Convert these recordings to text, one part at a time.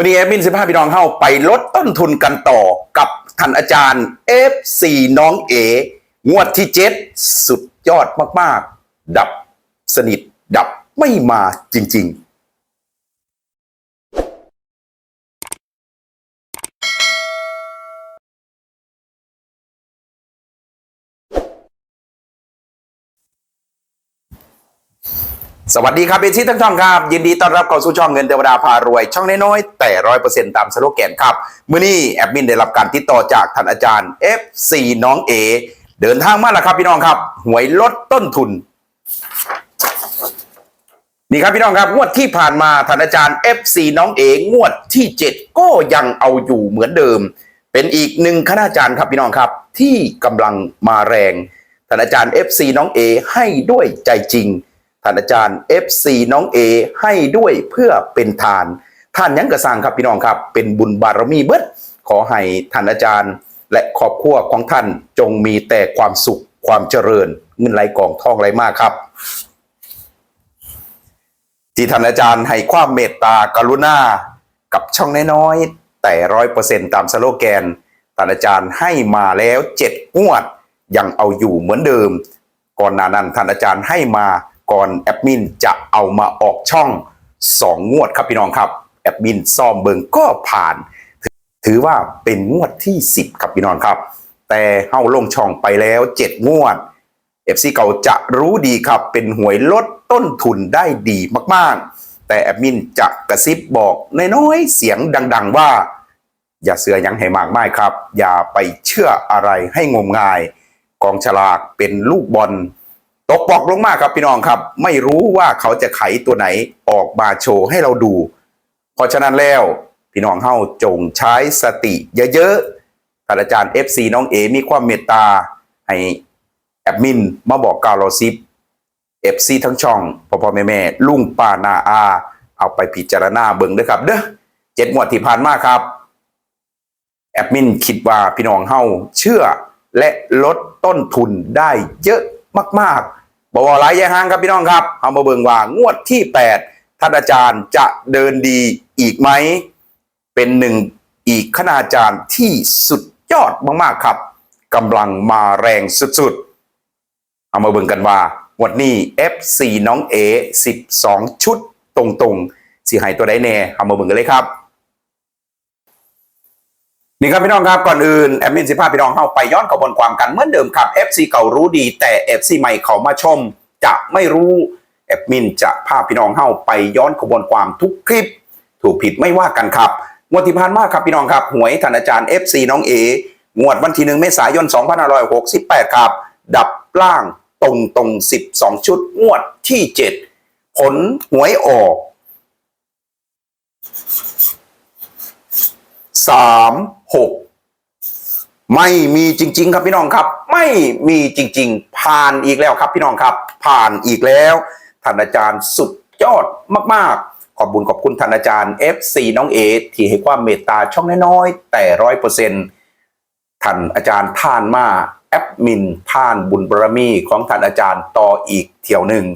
มื่อนี้แอดมินสิบห้าพี่น้องเข้าไปลดต้นทุนกันต่อกับท่านอาจารย์ F4 น้องเองวดที่เจ็ดสุดยอดมาก ๆ ดับสนิทดับไม่มาจริง ๆ สวัสดีครับเอชิทั้งช่องครับ ยินดีต้อนรับเข้าสู่ช่องเงินเทวดาพารวย ช่องน้อยๆแต่ร้อยเปอร์เซ็นต์ตามสโลแกนครับมื่อนี้แอดมินได้รับการติดต่อจากท่านอาจารย์ F4 น้องเอเดินทางมาแล้วครับพี่น้องครับ หวยลดต้นทุน นี่ครับพี่น้องครับงวดที่ผ่านมาท่านอาจารย์ F4 น้องเองวดที่ 7 ก็ยังเอาอยู่เหมือนเดิม เป็นอีกหนึ่งคณาจารย์ครับพี่น้องครับ ที่กำลังมาแรงท่านอาจารย์ FC น้องเอให้ด้วยใจจริง ท่านอาจารย์ FC น้องเอให้ด้วยเพื่อเป็นทาน ท่านยังกระสังครับพี่น้องครับ เป็นบุญบารมีเบิดขอให้ท่านอาจารย์ และครอบครัวของท่านจงมีแต่ความสุขความเจริญ เงินไหลกองทองไหลมากครับ ที่ท่านอาจารย์ให้ความเมตตากรุณากับช่องน้อยๆแต่ร้อยเปอร์เซ็นตามสโลแกนท่านอาจารย์ให้มาแล้วเจ็ดงวดยังเอาอยู่เหมือนเดิม ก่อนหน้านั้นท่านอาจารย์ให้มา ก่อนแอดมินจะเอามาออกช่องสองงวดครับพี่น้องครับแอดมินซ่อมเบิงก็ผ่าน ถือว่าเป็นงวดที่ 10 ครับพี่น้องครับ แต่เฮาลงช่องไปแล้ว 7 งวด FC เก่าจะรู้ดีครับเป็นหวยลดต้นทุนได้ดีมากๆ แต่แอดมินจะกระซิบบอกน้อยๆเสียงดัง ๆ ว่า อย่าเสือยังให้มากไม่ครับ อย่าไปเชื่ออะไรให้งมงาย กองฉลากเป็นลูกบอล ตกปอกลงมากครับพี่น้องครับ ไม่รู้ว่าเขาจะไขตัวไหนออกมาโชว์ให้เราดู เพราะฉะนั้นแล้ว พี่น้องเฮาจงใช้สติเยอะๆท่านอาจารย์ FC น้องเอมีความเมตตา ให้แอดมินมาบอกกล่าวเราซิป FC ทั้งช่องพ่อพ่อแม่แม่ลุงป้านาอา เอาไปพิจารณาเบิ่งด้อครับ เด้อเจ็ดงวดที่ผ่านมาครับ แอดมินคิดว่าพี่น้องเฮาเชื่อและลดต้นทุนได้เยอะมากๆ บอกว่าหลายแย่ห้างครับพี่น้องครับเอามาเบิ่งว่างวดที่ 8ท่านอาจารย์จะเดินดีอีกไหม เป็นหนึ่งอีกคณาจารย์ที่สุดยอดมากๆครับกำลังมาแรงสุดๆ เอามาเบิ่งกันว่าวันนี้ F4 น้องเอ12 ชุดตรงๆสิให้ตัวใดแน่เอามาเบิ่งกันเลยครับ นี่ครับพี่น้องครับก่อนอื่นแอดมินสิพาพี่น้องเข้าไปย้อนกระบวนความกันเหมือนเดิมครับ FC เก่ารู้ดีแต่ FC ใหม่เขามาชม จะไม่รู้แอดมินจะพาพี่น้องเข้าไปย้อนกระบวนความทุกคลิป ถูกผิดไม่ว่ากันครับงวดที่ผ่านมาครับพี่น้องครับหวยท่านอาจารย์ FC น้องเองวดวันที่หนึ่งเมษายน 2568 ครับ ดับล่างตรงตรง12 ชุดงวดที่ 7 ผลหวยออกสาม หกไม่มีจริง ๆ ครับพี่น้องครับ ไม่มีจริง ๆ ผ่านอีกแล้วครับพี่น้องครับ ผ่านอีกแล้วท่านอาจารย์สุดยอดมากๆ ขอบบุญขอบคุณท่านอาจารย์ FC น้องเอที่ให้ความเมตตาช่องน้อยๆแต่ร้อยเปอร์เซ็นต์ท่านอาจารย์ท่านมาแอปมินท่านบุญบารมีของท่านอาจารย์ต่ออีกเที่ยวหนึ่ง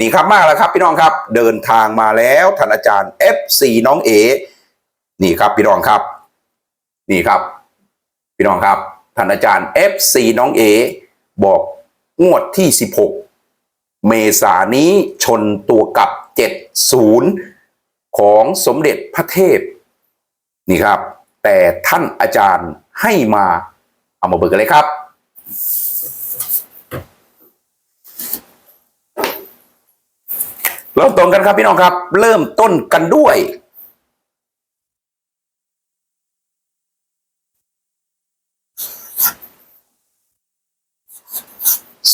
นี่ครับมากแล้วครับพี่น้องครับเดินทางมาแล้วท่านอาจารย์ F4 น้องเอนี่ครับพี่น้องครับ นี่ครับ พี่น้องครับท่านอาจารย์ F4 น้องเอบอกงวดที่ 16 เมษายนนี้ชนตัวกับ 70 ของสมเด็จพระเทพ นี่ครับ แต่ท่านอาจารย์ให้มาเอามาเบิกกันเลยครับเริ่มต้นกันครับพี่น้องครับ เริ่มต้นกันด้วย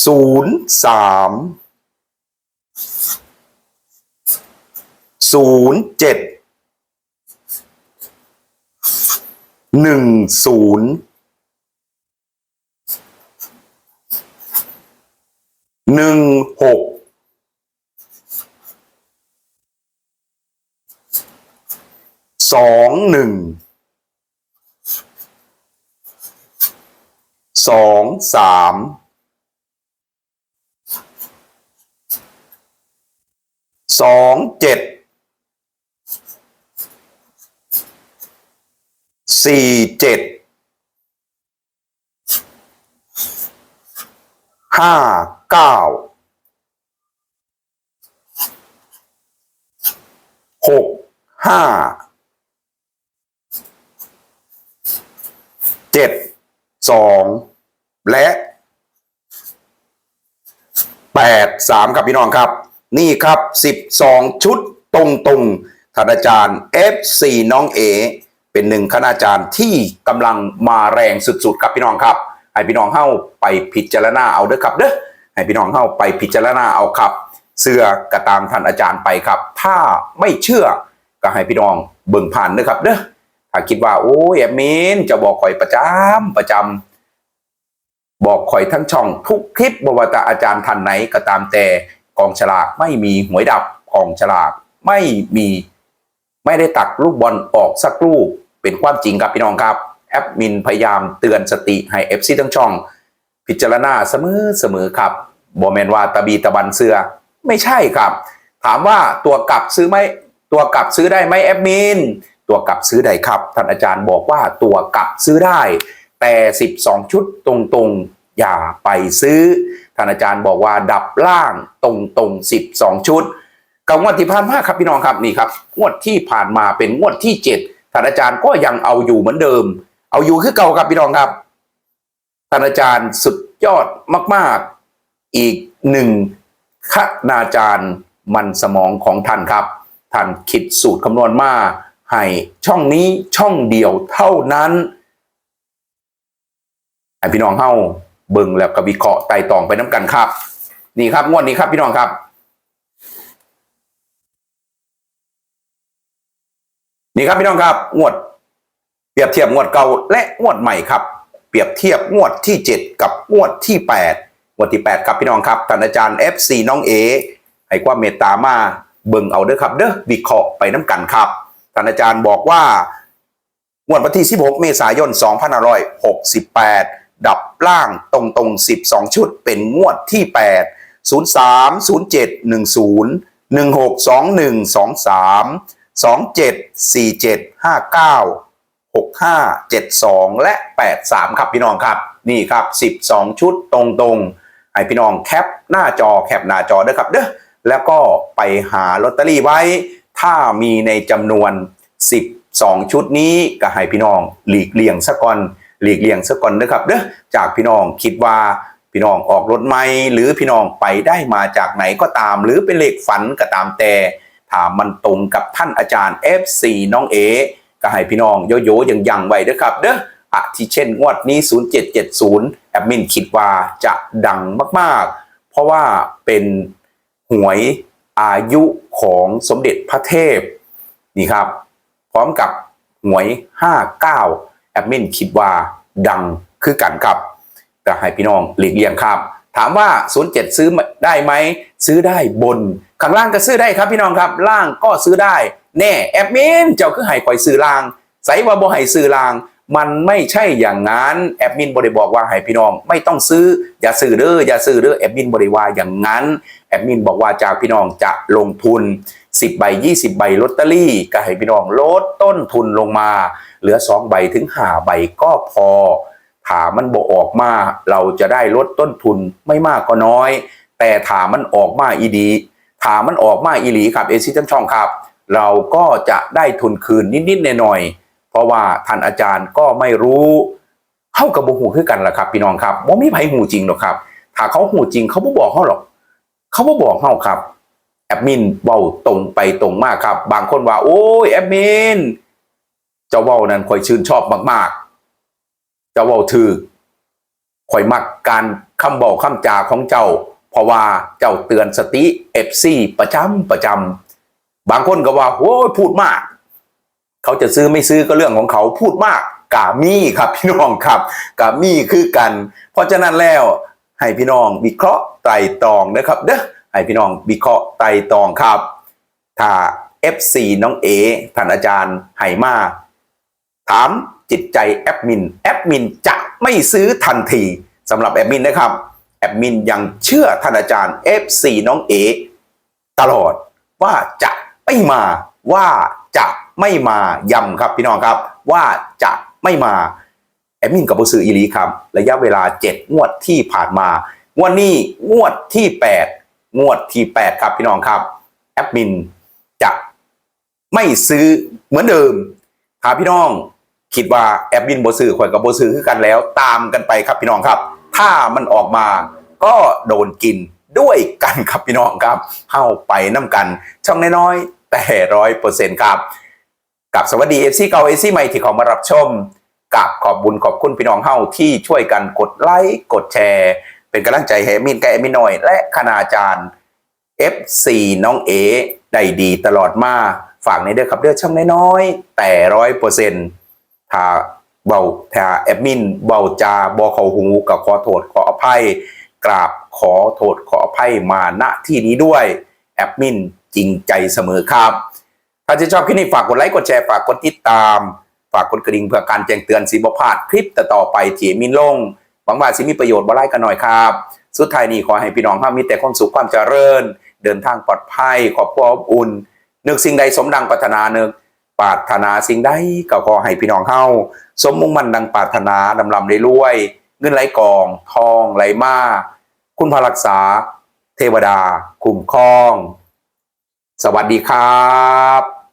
ศูนย์สามศูนย์เจ็ดหนึ่งศูนย์หนึ่งหกสองหนึ่งสองสาม สองเจ็ดสี่เจ็ดห้าเก้าหกห้าเจ็ดสองและแปดสามครับพี่น้องครับ นี่ครับสิบสองชุดตรงๆท่านอาจารย์ F4 น้องเอ เป็นหนึ่งคณาจารย์ที่กำลังมาแรงสุดๆครับพี่น้องครับให้พี่น้องเข้าไปพิจารณาเอาเด้อครับเด้อให้พี่น้องเข้าไปพิจารณาเอาครับ เสื้อกระตามท่านอาจารย์ไปครับ ถ้าไม่เชื่อก็ให้พี่น้องเบิ่งผ่านเด้อครับเด้อถ้าคิดว่าโอ้ยแอดมินจะบอกข่อยประจำประจำบอกข่อยทั้งช่องทุกคลิปบว่าอาจารย์ท่านไหนก็ตามแต่ กองฉลากไม่มีหวยดับกองฉลากไม่มีไม่ได้ตักลูกบอลออกสักลูกเป็นความจริงครับพี่น้องครับแอดมินพยายามเตือนสติให้เอฟซีทั้งช่อง พิจารณาเสมอเสมอครับบอแมนว่าตะบีตะบันเสือไม่ใช่ครับ ถามว่าตัวกลับซื้อไหมตัวกลับซื้อได้ไหมแอดมินตัวกลับซื้อได้ครับท่านอาจารย์บอกว่าตัวกลับซื้อได้ แต่ 12 ชุดตรงๆ อย่าไปซื้อท่านอาจารย์บอกว่าดับล่างตรงๆ12ชุดกับงวดที่ผ่านมาครับพี่น้องครับนี่ครับงวดที่ผ่านมาเป็นงวดที่เจ็ดท่านอาจารย์ก็ยังเอาอยู่เหมือนเดิม เอาอยู่คือเก่าครับพี่น้องครับท่านอาจารย์สุดยอดมาก ๆ อีกหนึ่งคณาจารย์มันสมองของท่านครับ ท่านคิดสูตรคำนวณมาให้ช่องนี้ช่องเดียวเท่านั้นให้พี่น้องเฮ้า เบิ่งแล้วก็วิเคราะห์ไต่ตองไปน้ำกันครับ นี่ครับงวดนี้ครับพี่น้องครับนี่ครับพี่น้องครับงวด เปรียบเทียบงวดเก่าและงวดใหม่ครับ เปรียบเทียบงวดที่ 7 กับงวดที่ 8 งวดที่ 8 ครับพี่น้องครับท่านอาจารย์ FC น้องเอให้ความเมตตามาเบิ่งเอาเด้อครับ เด้อวิเคราะห์ไปน้ำกันครับท่านอาจารย์บอกว่างวดวันที่ 16 เมษายน 2568 ดับล่างตรงตรง12 ชุดเป็นงวดที่ 8 03 07 10 16 21 23 27 47 59 65 72 และ 83 ครับพี่น้องครับ นี่ครับ 12 ชุดตรงๆให้พี่น้องแคปหน้าจอแคปหน้าจอด้วยครับเด้อแล้วก็ไปหาลอตเตอรี่ไว้ ถ้ามีในจำนวน 12 ชุดนี้ก็ให้พี่น้องหลีกเลี่ยงสะก่อน หลีกเลี่ยงสะก่อนนะครับเด้อจากพี่น้องคิดว่าพี่น้องออกรถไหมหรือพี่น้องไปได้มาจากไหนก็ตาม หรือเป็นเลขฝันก็ตามแต่ถามมันตรงกับท่านอาจารย์ F4 น้องเอก็ให้พี่น้องโยโย่ยังยังไว้ด้วยครับเด้ออาทิเช่นงวดนี้ 0770 แอดมินคิดว่าจะดังมากๆ เพราะว่าเป็นหวยอายุของสมเด็จพระเทพนี่ครับ พร้อมกับหวย 59 แอดมินคิดว่าดังคือกันครับก็ให้พี่น้องหลีกเลี่ยงครับ ถามว่า 07 ซื้อได้ไหม ซื้อได้บน ข้างล่างก็ซื้อได้ครับพี่น้องครับ ล่างก็ซื้อได้ แน่แอดมินเจ้าคือให้คอยซื้อล่าง ใส่ว่าบ่ให้ซื้อล่าง มันไม่ใช่อย่างนั้นแอดมินบริบอกว่าให้พี่น้อง ไม่ต้องซื้ออย่าซื้อเด้ออย่าซื้อเด้อแอดมินบริว่าอย่างนั้นแอดมินบอกว่าจากพี่น้องจะลงทุน 10ใบ20 ใบลอตเตอรี่ ก็ให้พี่น้องลดต้นทุนลงมา เหลือ 2 ใบถึง5ใบก็พอถามันบอออกมา เราจะได้ลดต้นทุนไม่มากก็น้อย แต่ถามันออกมาอีดีถามันออกมาอีหลีครับเอซิตันช่องครับ เราก็จะได้ทุนคืนนิดๆหน่อยๆ เพราะว่าท่านอาจารย์ก็ไม่รู้เข้ากับบูหูคือกันล่ะครับ พี่น้องครับบ่มีไผหูจริงหรอกครับ ถ้าเขาหูจริงเขาบ่บอกเขาหรอก เขาบ่บอกเขาครับ แอดมินเว้าตรงไปตรงมากครับ บางคนว่า โอ้ยแอดมินเจ้าเว้านั้นคอยชื่นชอบมากๆ เจ้าเว้าถือคอยมักการคำบอกคำจาของเจ้า เพราะว่าเจ้าเตือนสติเอฟซีประจำประจำบางคนก็ว่าโอ้ยพูดมาก เขาจะซื้อไม่ซื้อก็เรื่องของเขาพูดมากกามี่ครับพี่น้องครับกามี่คือกัน เพราะฉะนั้นแล้วให้พี่น้องวิเคราะห์ไตรตรองนะครับเด้อให้พี่น้องวิเคราะห์ไตรตรองครับ ถ้า FC น้องเอท่านอาจารย์ให้มา ถามจิตใจแอดมินแอดมินจะไม่ซื้อทันทีสำหรับแอดมินนะครับแอดมินยังเชื่อท่านอาจารย์ FC น้องเอตลอดว่าจะไม่มาว่าจะ ไม่มาย้ำครับพี่น้องครับ ว่าจะไม่มาแอมินกับบซืออีลีครับ ระยะเวลา 7 งวดที่ผ่านมางวดนี้งวดที่ 8 งวดที่ 8 ครับพี่น้องครับแอดมินจะไม่ซื้อเหมือนเดิมถ้าพี่น้องคิดว่าแอดมินบซื้อข่อยกับบซื้อคือกันแล้ว ตามกันไปครับพี่น้องครับ ถ้ามันออกมาก็โดนกินด้วยกันครับพี่น้องครับเข้าไปน้ำกัน ช่องน้อยๆแต่ร้อยเปอร์เซ็นต์ครับ กับสวัสดีเอฟซีเก่าเอฟซีใหม่ที่เขามารับชมกับขอบบุญขอบคุณพี่น้องเฮาที่ช่วยกันกดไลค์กดแชร์ เป็นกำลังใจให้มินแกมินหน่อย และคณาจารย์ FC น้องเอได้ดีตลอดมาฝากในเด้อครับเด้อช่องน้อยๆแต่ร้อยเปอร์เซ็นต์ถ้าเบาถ้าแอดมินเบาจาบอเขาหูกับขอโทษขออภัย กราบขอโทษขออภัยมาณที่นี้ด้วยแอดมินจริงใจเสมอครับ ถ้าที่ชอบคลิปนี้ฝากกดไลค์กดแชร์ฝากกดติดตาม ฝากกดกระดิ่งเพื่อการแจ้งเตือนสีบพลาดคลิปต่อไปที่มินลงหวังว่าสิมีประโยชน์บ่ไล่กันหน่อยครับ สุดท้ายนี้ขอให้พี่น้องท่ามีแต่ความสุขความเจริญ เดินทางปลอดภัยขอบครัวอบอุ่นนึกสิ่งใดสมดังปรารถนานึกปรารถนาสิ่งใดก็ขอให้พี่น้องเฮาสมมุ่งมั่นดังปรารถนาดำลำได้รวย เงินไหลกอง ทองไหลมาคุณพระรักษา เทวดาคุ้มครอง สวัสดีครับ